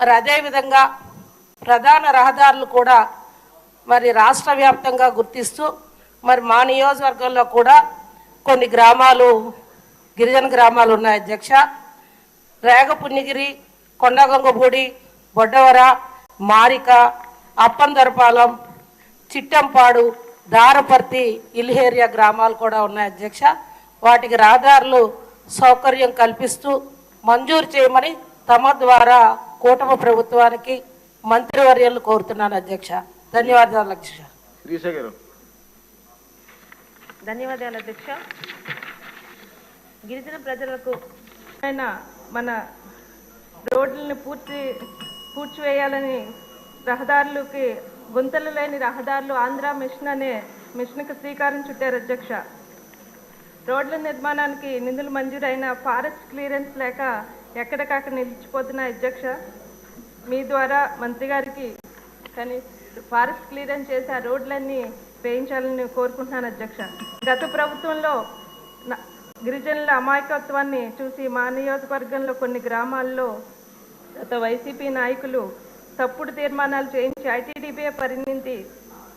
మరి అదేవిధంగా ప్రధాన రహదారులు కూడా మరి రాష్ట్ర వ్యాప్తంగా గుర్తిస్తూ మరి మా నియోజకవర్గంలో కూడా కొన్ని గ్రామాలు గిరిజన గ్రామాలు ఉన్నాయి అధ్యక్ష. రేగపుణ్యగిరి కొండగంగపూడి బొడ్డవర మారిక అప్పందరపాలెం చిట్టంపాడు దారపర్తి ఇల్హేరియా గ్రామాలు కూడా ఉన్నాయి అధ్యక్ష. వాటికి రహదారులు సౌకర్యం కల్పిస్తూ మంజూరు చేయమని తమ ద్వారా కూటమి ప్రభుత్వానికి మంత్రివర్యాలు కోరుతున్నాను అధ్యక్ష. ధన్యవాదాలు అధ్యక్ష. ధన్యవాదాలు అధ్యక్ష. గిరిజన ప్రజలకు మన రోడ్లను పూర్తి పూడ్చివేయాలని రహదారులకి గుంతలు లేని రహదారులు ఆంధ్ర మిషన్ అనే మిషన్కి శ్రీకారం చుట్టారు అధ్యక్ష. రోడ్ల నిర్మాణానికి నిధులు మంజూరైన ఫారెస్ట్ క్లియరెన్స్ లేక ఎక్కడికక్కడ నిలిచిపోతున్న అధ్యక్ష మీ ద్వారా మంత్రి గారికి కానీ ఫారెస్ట్ క్లియరెన్స్ చేసి ఆ రోడ్లన్నీ వేయించాలని కోరుకుంటున్నాను అధ్యక్ష. గత ప్రభుత్వంలో న- గిరిజనుల అమాయకత్వాన్ని చూసి మా నియోజకవర్గంలో కొన్ని గ్రామాల్లో గత వైసీపీ నాయకులు తప్పుడు తీర్మానాలు చేయించి ఐటీడీపీఏ పరిణితి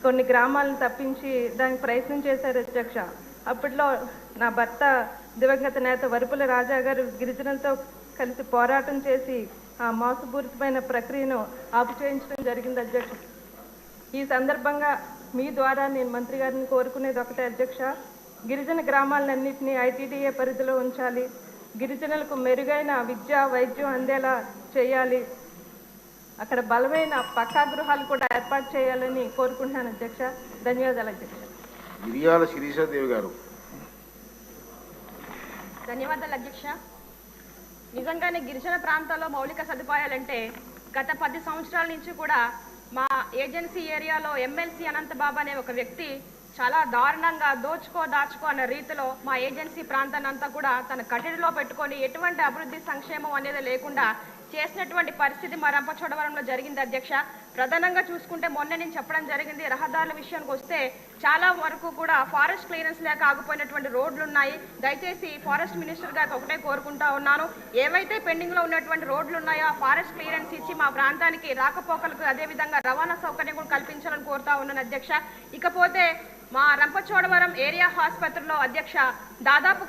కొన్ని గ్రామాలను తప్పించి దానికి ప్రయత్నం చేశారు అధ్యక్ష. అప్పట్లో నా భర్త దివంగత నేత వరుపుల రాజా గారు గిరిజనులతో కలిసి పోరాటం చేసి ఆ మోసపూరితమైన ప్రక్రియను ఆపు చేయించడం జరిగింది అధ్యక్ష. ఈ సందర్భంగా మీ ద్వారా నేను మంత్రి గారిని కోరుకునేది ఒకటే అధ్యక్ష. గిరిజన గ్రామాలన్నింటినీ ఐటీడీఏ పరిధిలో ఉంచాలి. గిరిజనులకు మెరుగైన విద్య వైద్యం అందేలా చేయాలి. అక్కడ బలమైన పక్కా గృహాలు కూడా ఏర్పాటు చేయాలని కోరుకుంటున్నాను అధ్యక్ష. ధన్యవాదాలు అధ్యక్ష. మిరియాల శిరీషాదేవి గారు. ధన్యవాదాలు అధ్యక్ష. నిజంగానే గిరిజన ప్రాంతాల్లో మౌలిక సదుపాయాలంటే గత పది సంవత్సరాల నుంచి కూడా మా ఏజెన్సీ ఏరియాలో ఎమ్మెల్సీ అనంతబాబు అనే ఒక వ్యక్తి చాలా దారుణంగా దోచుకో దాచుకో అన్న రీతిలో మా ఏజెన్సీ ప్రాంతాన్ని అంతా కూడా తన కట్టడిలో పెట్టుకొని ఎటువంటి అభివృద్ధి సంక్షేమం అనేది లేకుండా చేసినటువంటి పరిస్థితి మా రంపచోడవరంలో జరిగింది అధ్యక్ష. ప్రధానంగా చూసుకుంటే మొన్న నేను చెప్పడం జరిగింది రహదారుల విషయానికి వస్తే చాలా వరకు కూడా ఫారెస్ట్ క్లియరెన్స్ లేక ఆగిపోయినటువంటి రోడ్లు ఉన్నాయి దయచేసి ఫారెస్ట్ మినిస్టర్ గారికి ఒకటే కోరుకుంటా ఉన్నాను. ఏవైతే పెండింగ్లో ఉన్నటువంటి రోడ్లు ఉన్నాయో ఆ ఫారెస్ట్ క్లియరెన్స్ ఇచ్చి మా ప్రాంతానికి రాకపోకలకు అదేవిధంగా రవాణా సౌకర్యం కూడా కల్పించాలని కోరుతా ఉన్నాను అధ్యక్ష. ఇకపోతే మా రంపచోడవరం ఏరియా ఆసుపత్రిలో అధ్యక్ష దాదాపు